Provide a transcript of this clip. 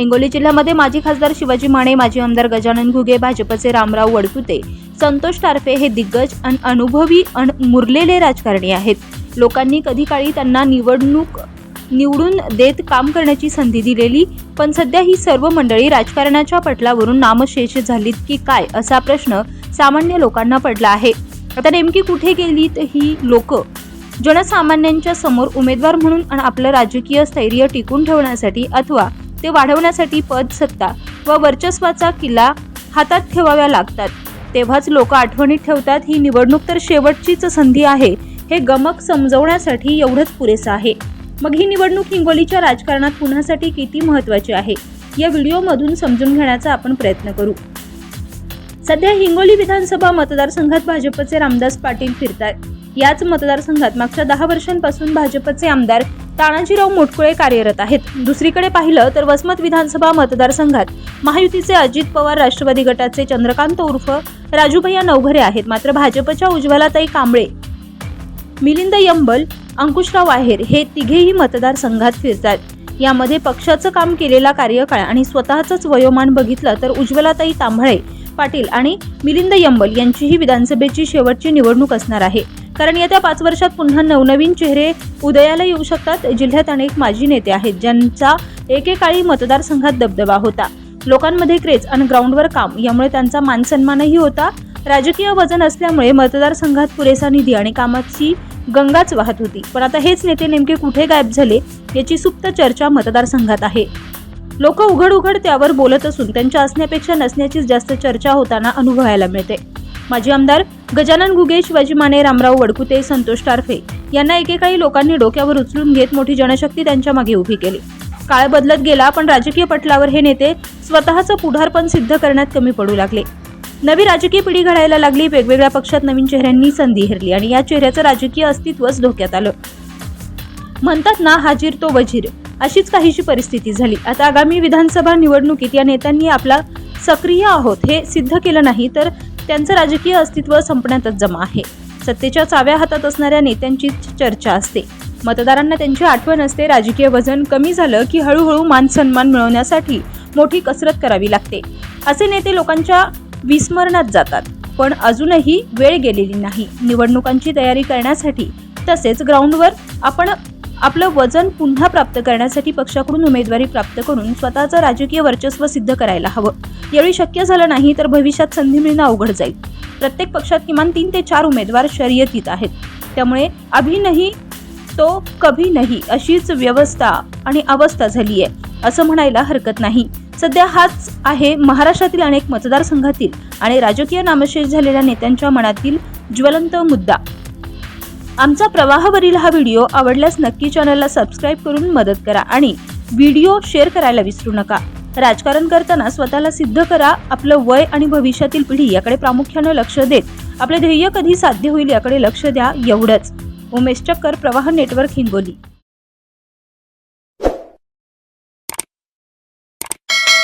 हिंगोली जिल्ह्यामध्ये माजी खासदार शिवाजी माने माजी आमदार गजानन घुगे भाजपचे रामराव वडकुते संतोष टारफे हे दिग्गज आणि अनुभवी आणि मुरलेले राजकारणी आहेत. लोकांनी कधी काळी त्यांना निवडणूक निवडून देत काम करण्याची संधी दिलेली पण सध्या ही सर्व मंडळी राजकारणाच्या पटलावरून नामशेष झालीत की काय असा प्रश्न सामान्य लोकांना पडला आहे. आता नेमकी कुठे गेलीत ही लोक? जनसामान्यांच्या समोर उमेदवार म्हणून आणि आपलं राजकीय स्थैर्य टिकून ठेवण्यासाठी अथवा ते वाढवण्यासाठी पद सत्ता व वर्चस्वाचा किल्ला हातात ठेवाव्या लागतात. तेव्हाच लोक आठवणीत ठेवतात ही निवडणूक तर शेवटचीच संधी आहे. हे गमक समजवण्यासाठी एवढंच पुरेसं आहे. मग ही निवडणूक हिंगोलीच्या राजकारणात पुन्हासाठी किती महत्त्वाची आहे? या व्हिडिओमधून समजून घेण्याचा आपण प्रयत्न करू. सध्या हिंगोली विधानसभा मतदारसंघात भाजपचे रामदास पाटील फिरतात याच मतदारसंघात मागच्या दहा वर्षांपासून भाजपचे आमदार तानाजीराव मोटकुळे कार्यरत आहेत. दुसरीकडे पाहिलं तर वसमत विधानसभा मतदारसंघात महायुतीचे अजित पवार राष्ट्रवादी गटाचे चंद्रकांत उर्फ राजूभैया नवघरे आहेत. मात्र भाजपच्या उज्ज्वलाताई कांबळे मिलिंद यंबल अंकुशराव आहेर हे तिघेही मतदारसंघात फिरतात. यामध्ये पक्षाचं काम केलेला कार्यकाळ आणि स्वतःचंच वयोमान बघितलं तर उज्ज्वलाताई तांबळे पाटील आणि मिलिंद यंबल यांचीही विधानसभेची शेवटची निवडणूक असणार आहे. कारण येत्या पाच वर्षात पुन्हा नवनवीन चेहरे उदयाला येऊ शकतात. जिल्ह्यात अनेक माजी नेते आहेत ज्यांचा एकेकाळी मतदारसंघात दबदबा होता. लोकांमध्ये क्रेज आणि ग्राउंडवर काम यामुळे त्यांचा मानसन्मानही होता. राजकीय वजन असल्यामुळे मतदारसंघात पुरेसा निधी आणि कामाची गंगाच वाहत होती. पण आता हेच नेते नेमके कुठे गायब झाले याची सुप्त चर्चा मतदारसंघात आहे. लोक उघड उघड त्यावर बोलत असून त्यांच्या असण्यापेक्षा नसण्याचीच जास्त चर्चा होताना अनुभवायला मिळते. माजी आमदार गजानन घुगे शिवाजी माने रामराव वडकुते संतोष टारफे यांना एकेकाळी लोकांनी डोक्यावर उचलून घेत मोठी जनशक्ती त्यांच्या मागे उभी केली. काळ बदलत गेला पण राजकीय पटलावर हे नेते स्वतःचं पुढारपण सिद्ध करण्यात कमी पडू लागले. नवी राजकीय पिढी घडायला लागली वेगवेगळ्या पक्षात नवीन चेहऱ्यांनी संधी हेरली आणि या चेहऱ्याचं राजकीय अस्तित्वच धोक्यात आलं. म्हणतात ना हाजीर तो वजीर. अशीच काहीशी परिस्थिती झाली. आता आगामी विधानसभा निवडणुकीत या नेत्यांनी आपला सक्रिय आहोत हे सिद्ध केलं नाही तर त्यांचं राजकीय अस्तित्व संपण्यातच जमा आहे. सत्तेच्या चाव्या हातात असणाऱ्या नेत्यांची चर्चा असते. मतदारांना त्यांची आठवण असते. राजकीय वजन कमी झालं की हळूहळू मान सन्मान मिळवण्यासाठी मोठी कसरत करावी लागते. असे नेते लोकांच्या विस्मरणात जातात. पण अजूनही वेळ गेलेली नाही. निवडणुकांची तयारी करण्यासाठी तसेच ग्राउंडवर आपण आपलं वजन पुन्हा प्राप्त करण्यासाठी पक्षाकडून उमेदवारी प्राप्त करून स्वतःचं राजकीय वर्चस्व सिद्ध करायला हवं. यावेळी शक्य झालं नाही तर भविष्यात संधी मिळणं अवघड जाईल. प्रत्येक पक्षात किमान तीन ते चार उमेदवार शर्यतीत आहेत. त्यामुळे अभी नाही तो कभी नाही अशीच व्यवस्था आणि अवस्था झाली आहे असं म्हणायला हरकत नाही. सध्या हाच आहे महाराष्ट्रातील अनेक मतदारसंघातील आणि राजकीय नामशेष झालेल्या नेत्यांच्या मनातील ज्वलंत मुद्दा. आमचा प्रवाहावरील हा व्हिडिओ आवडल्यास नक्की चॅनलला सबस्क्राईब करून मदत करा आणि व्हिडिओ शेअर करायला विसरू नका. राजकारण करताना स्वतःला सिद्ध करा आपलं वय आणि भविष्यातील पिढी याकडे प्रामुख्यानं लक्ष देत आपले ध्येय कधी साध्य होईल याकडे लक्ष द्या एवढंच. उमेश चक्कर प्रवाह नेटवर्क हिंगोली.